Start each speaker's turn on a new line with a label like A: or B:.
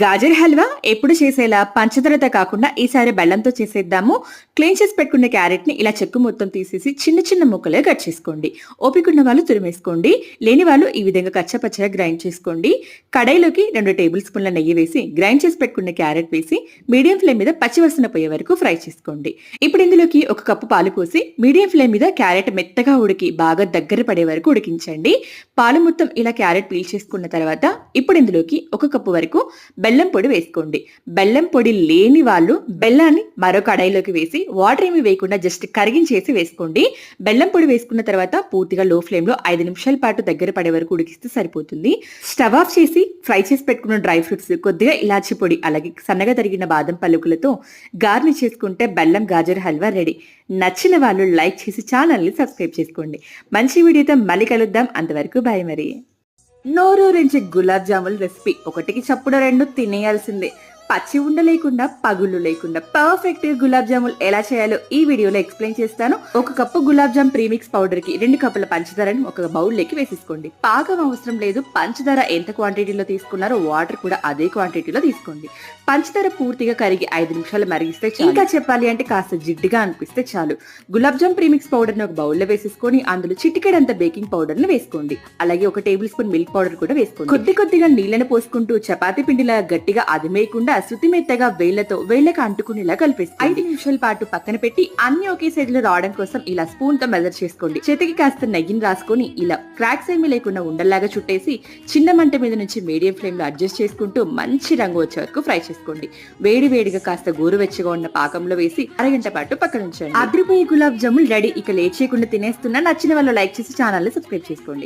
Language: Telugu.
A: గాజర్ హల్వా ఎప్పుడు చేసేలా పంచదారతో కాకుండా ఈసారి బెల్లంతో చేసేద్దాము. క్లీన్ చేసి పెట్టుకున్న క్యారెట్ని ఇలా చెక్కు మొత్తం తీసేసి చిన్న చిన్న ముక్కలుగా కట్ చేసుకోండి. ఓపిక ఉన్న వాళ్ళు తురిమేసుకోండి. లేని వాళ్ళు ఈ విధంగా కచ్చపచ్చగా గ్రైండ్ చేసుకోండి. కడాయిలోకి రెండు టేబుల్ స్పూన్ల నెయ్యి వేసి గ్రైండ్ చేసి పెట్టుకున్న క్యారెట్ వేసి మీడియం ఫ్లేమ్ మీద పచ్చివసన పోయే వరకు ఫ్రై చేసుకోండి. ఇప్పుడు ఇందులోకి ఒక కప్పు పాలు పోసి మీడియం ఫ్లేమ్ మీద క్యారెట్ మెత్తగా ఉడికి బాగా దగ్గర పడే వరకు ఉడికించండి. పాలు మొత్తం ఇలా క్యారెట్ పీల్ చేసుకున్న తర్వాత ఇప్పుడు ఇందులోకి ఒక కప్పు వరకు బెల్లం పొడి వేసుకోండి. బెల్లం పొడి లేని వాళ్ళు బెల్లాన్ని మరో కడాయిలోకి వేసి వాటర్ ఏమి వేయకుండా జస్ట్ కరిగించేసి వేసుకోండి. బెల్లం పొడి వేసుకున్న తర్వాత పూర్తిగా లో ఫ్లేమ్లో ఐదు నిమిషాల పాటు దగ్గర పడే వరకు ఉడికిస్తే సరిపోతుంది. స్టవ్ ఆఫ్ చేసి ఫ్రై చేసి పెట్టుకున్న డ్రై ఫ్రూట్స్ కొద్దిగా ఇలాచి పొడి అలాగే సన్నగా తరిగిన బాదం పలుకులతో గార్నిష్ చేసుకుంటే బెల్లం గాజర్ హల్వా రెడీ. నచ్చిన వాళ్ళు లైక్ చేసి ఛానల్ని సబ్స్క్రైబ్ చేసుకోండి. మంచి వీడియోతో మళ్ళీ కలుద్దాం. అంతవరకు బాయ్ మరి. నోరూరించి గులాబ్ జామున్ రెసిపీ. ఒకటికి చప్పుడు రెండు తినేయాల్సిందే. పచ్చి ఉండ లేకుండా పగుళ్ళు లేకుండా పర్ఫెక్ట్ గులాబ్ జామున్ ఎలా చేయాలో ఈ వీడియోలో ఎక్స్ప్లెయిన్ చేస్తాను. ఒక కప్పు గులాబ్ జామ్ ప్రీమిక్స్ పౌడర్కి రెండు కప్పుల పంచదారని ఒక బౌల్లోకి వేసేసుకోండి. పాకం అవసరం లేదు పంచదార ఎంత క్వాంటిటీలో తీసుకున్నారో వాటర్ కూడా అదే క్వాంటిటీలో తీసుకోండి. పంచదార పూర్తిగా కరిగి ఐదు నిమిషాలు మరిగిస్తే ఇంకా చెప్పాలి అంటే కాస్త జిడ్డుగా అనిపిస్తే చాలు. గులాబ్ జామ్ ప్రీమిక్స్ పౌడర్ని ఒక బౌల్లో వేసేసుకొని అందులో చిటికెడంత బేకింగ్ పౌడర్ని వేసుకోండి. అలాగే ఒక టేబుల్ స్పూన్ మిల్క్ పౌడర్ కూడా వేసుకోండి. కొద్ది కొద్దిగా నీళ్ళని పోసుకుంటూ చపాతీ పిండిలా గట్టిగా అదిమేయకుండా శృతి మెత్తగా వేళ్ళతో వేళ్ళకు అంటుకునేలా కలిపేసి ఐదు నిమిషాల పాటు పక్కన పెట్టి అన్ని ఒకే సైజ్లో రావడం కోసం ఇలా స్పూన్తో మెజర్ చేసుకోండి. చేతికి కాస్త నెయ్యిని రాసుకొని ఇలా క్రాక్స్ ఏమీ లేకుండా ఉండల్లాగా చుట్టేసి చిన్న మంట మీద నుంచి మీడియం ఫ్లేమ్లో అడ్జస్ట్ చేసుకుంటూ మంచి రంగు వచ్చే వరకు ఫ్రై చేసుకోండి. వేడి వేడిగా కాస్త గోరువెచ్చగా ఉన్న పాకంలో వేసి అరగంట పాటు పక్కన ఉంచండి. అద్రిపోయే గులాబ్ జామున్ రెడీ. ఇక లేచేయకుండా తినేస్తున్నా నచ్చిన వాళ్ళు లైక్ చేసి ఛానల్ సబ్స్క్రైబ్ చేసుకోండి.